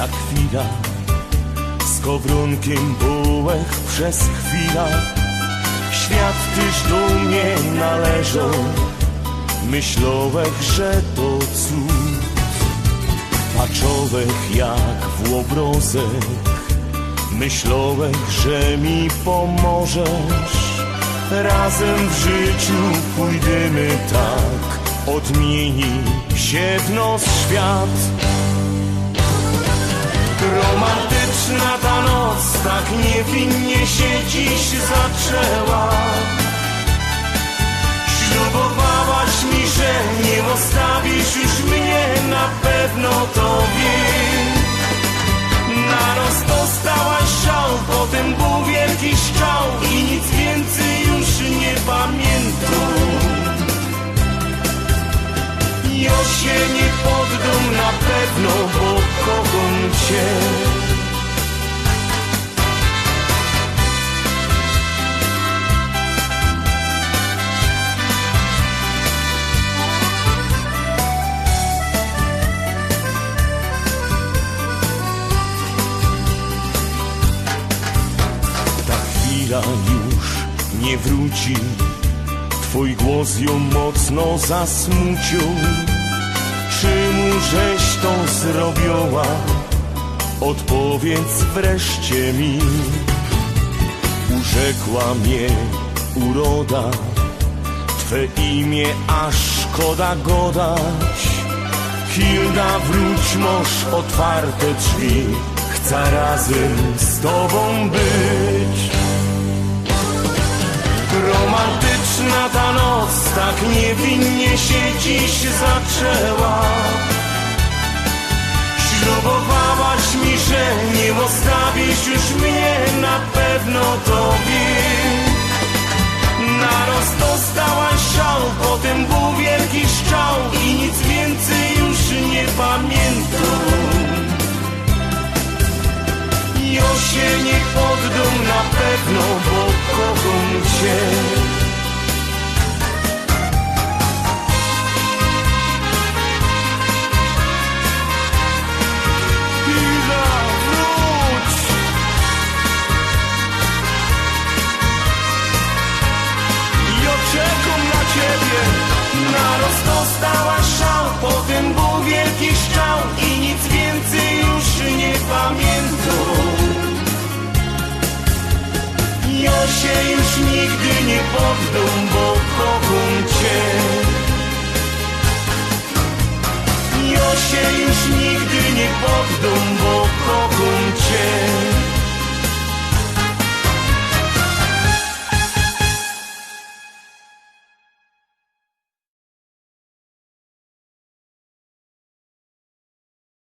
Ta chwila. Z kowrunkiem bułek przez chwila. Świat tyś do mnie należą. Myślołech, że to cud. Paczowech jak w obrozek Myślołech, że mi pomożesz. Razem w życiu pójdziemy tak. Odmieni się w nos świat Romantyczna ta noc Tak niewinnie się dziś zaczęła. Ślubowałaś mi, że nie zostawisz już mnie Na pewno to wiem. Naraz dostałaś szał Potem był wielki szczał I nic więcej już nie pamiętam. Ja się nie poddam na pewno Bo cię Ta chwila już nie wróci. Twój głos ją mocno zasmucił. Czemu żeś to zrobiła? Odpowiedz wreszcie mi. Urzekła mnie uroda. Twe imię aż szkoda godać. Hilda wróć moż otwarte drzwi. Chcę razem z tobą być. Romantyczna ta noc tak niewinnie się dziś zaczęła Ślubowałaś mi, że nie zostawisz już mnie Na pewno to wiem. Naraz dostałaś szał, potem był wielki szczał I nic więcej już nie pamiętam. Ja się nie poddam na pewno, bo kocham cię nie poddam Bo kocham cię. Ja się już nigdy nie cię